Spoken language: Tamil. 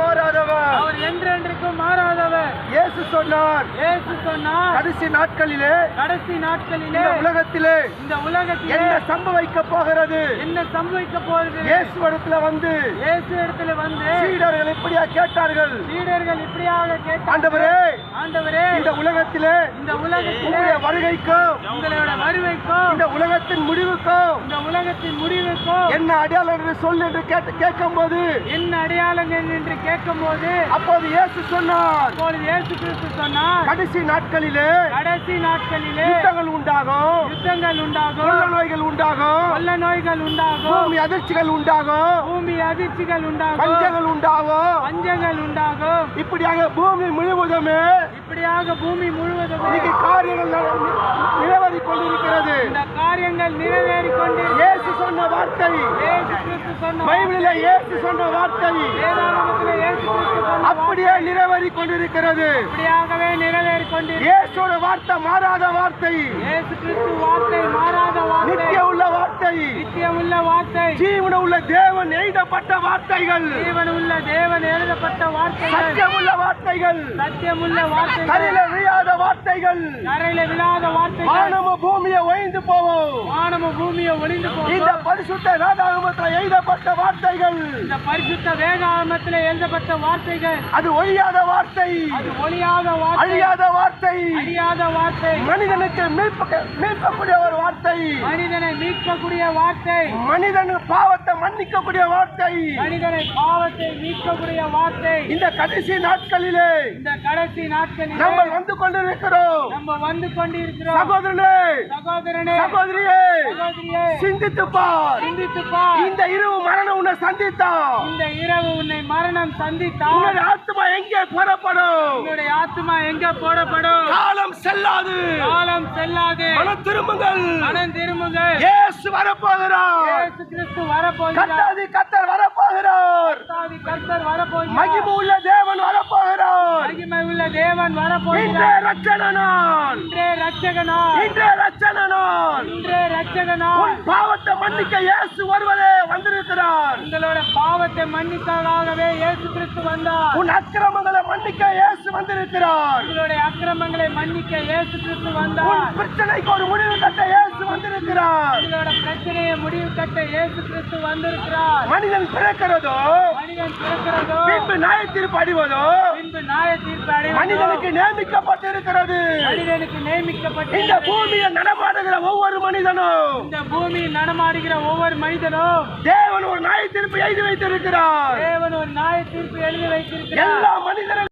மாறாதவர். அவர் என்றென்றைக்கும் மாறாதவர். இயேசு சொன்னார். இயேசு சொன்னார். கடைசி நாட்களிலே கடைசி நாட்களிலே இந்த உலகத்திலே இந்த உலகத்திலே என்ன சம்பவிக்க போகிறது? என்ன சம்பவிக்க போகிறது? இயேசுவிடத்துல வந்து இயேசு இடத்துல வந்து சீடர்கள் இப்படியா கேட்டார்கள்? சீடர்கள் இப்படியாக கேட்டார் ஆண்டவரே ஆண்டவரே இந்த உலகத்திலே இந்த உலகத்திலே வருகைக்கும் உங்களோட உலகத்தின் முடிவுக்கும் இந்த உலகத்தின் முடிவுக்கும் என்ன அடையாளம் என்று சொல் என்று கேட்டு கேட்கும் போது என்ன அடையாளங்கள் என்று கேட்கும்போது? அப்போது இயேசு சொன்னார். அப்பொழுது இயேசு கிறிஸ்து சொன்னார். கடைசி நாட்களிலே கடைசி நாட்களிலே யுத்தங்கள் உண்டாகும். யுத்தங்கள் உண்டாகும். கொள்ள நோய்கள் உண்டாகும். கொள்ள நோய்கள் உண்டாகும். பூமி அதிர்ச்சிகள் உண்டாகும். பூமி அதிர்ச்சிகள் உண்டாகும். பஞ்சங்கள் உண்டாகும். பஞ்சங்கள் உண்டாகும். இப்படியாக பூமி முழுவதுமே இப்படியாக பூமி முழுவதும் இன்னைக்கு காரியங்கள் நட- நிலவரி கொண்டிருக்கிறது இந்த காரியங்கள் நிறைவேறிக் கொண்டு இயேசு சொன்ன வார்த்தை. பைபிளில் இயேசு சொன்ன வார்த்தை. அப்படியே நிறைவேறி கொண்டிருக்கிறது இப்படியாகவே நிறைவேறிக் கொண்டு இயேசோட வார்த்தை மாறாத வார்த்தை. இயேசு கிறிஸ்து வார்த்தை மாறாத வார்த்தை. நித்திய உள்ள வார்த்தை. நித்தியமுள்ள வார்த்தை. ஜீவன உள்ள தேவன் எழுதப்பட்ட வார்த்தைகள். ஜீவனுள்ள தேவன் எழுதப்பட்ட வார்த்தைகள். சத்தியமுள்ள வார்த்தைகள். சத்தியமுள்ள வார்த்தைகள். கரையில விழாத வார்த்தைகள். கரையில விழாத வார்த்தைகள். வானமும் பூமியை ஒழிந்து போவோம். வானமும் பூமியை ஒளிந்து இந்த போகும் பரிசுத்த வேதாகமத்தில் எழுதப்பட்ட வார்த்தைகள். இந்த பரிசுத்த வேதாகமத்தில் எழுதப்பட்ட வார்த்தைகள். அது ஒழியாத வார்த்தை. அது வார்த்தை. அழியாத வார்த்தை. அழியாத வார்த்தை. மனிதனுக்கு மீட்ப மீட்கக்கூடிய ஒரு வார்த்தை. மனிதனை மீட்கக்கூடிய வார்த்தை. மனிதன் பாவத்தை மன்னிக்கக்கூடிய வார்த்தை. மனிதனை பாவத்தை மீட்கக்கூடிய வார்த்தை. இந்த கடைசி நாட்களிலே இந்த கடைசி நாட்களில் நம்ம வந்து கொண்டிருக்கிறோம். நம்ம வந்து கொண்டிருக்கிறோம். சகோதரனே சகோதரனே சகோதரியே சகோதரியே சிந்தித்து பார். சிந்தித்து பார். இந்த இரவு மரணம் உன்னை சந்தித்தா இந்த இரவு உன்னை மரணம் சந்தித்தால் உன்னுடைய ஆத்மா எங்கே புறப்படும் உன்னுடைய ஆத்மா எங்க போடப்படும்? காலம் செல்லாது. காலம் செல்லாது. மனம் திரும்புங்கள். மனம் திரும்புங்கள். இயேசு வரப்போகிறார். இயேசு கிறிஸ்து வரப்போகிறார். கத்தாதி கத்தர் வரப்போகிறார். கர்த்தாதி கர்த்தர் வரப்போகிறார். மகிமை உள்ள தேவன் மகிமை இன்றே வரப்போகிறார் ரட்சண நாள் இன்றே ரட்சகனார் இன்றே ரட்சண நாள் இன்றே ரட்சகனார் உன் பாவத்தை மன்னிக்க இயேசு ஒருவரே வந்திருக்கிறார். உங்களோட பாவத்தை மன்னிப்பதற்காகவே இயேசு கிறிஸ்து வந்தார். உன் அக்கிரமங்களை மன்னிக்க இயேசு வந்திருக்கிறார். உங்களுடைய அக்கிரமங்களை மன்னிக்க இயேசு கிறிஸ்து வந்தார். பிரச்சனைக்கு ஒரு முடிவு கட்ட இயேசு வந்திருக்கிறார். உங்களோட பிரச்சனையை முடிவு கட்ட இயேசு கிறிஸ்து வந்திருக்கிறார். மனிதன் பிறக்கிறதோ மனிதன் பிறக்கிறதோ பின்பு நியாய தீர்ப்பு அடிவதோ பின்பு நியாய தீர்ப்பு அடைவதோ மனிதனுக்கு நியமிக்கப்பட்டிருக்கிறது. மனிதனுக்கு நியமிக்கப்பட்ட இந்த பூமியை நடமாடுகிற ஒவ்வொரு மனிதனும் இந்த பூமியில் நடமாடுகிற ஒவ்வொரு மனிதனும் தேவன் ஒரு நியாய தீர்ப்பு எழுதி வைத்திருக்கிறார். தேவன் ஒரு நியாய தீர்ப்பு எழுதி வைத்திருக்கிறார். எல்லா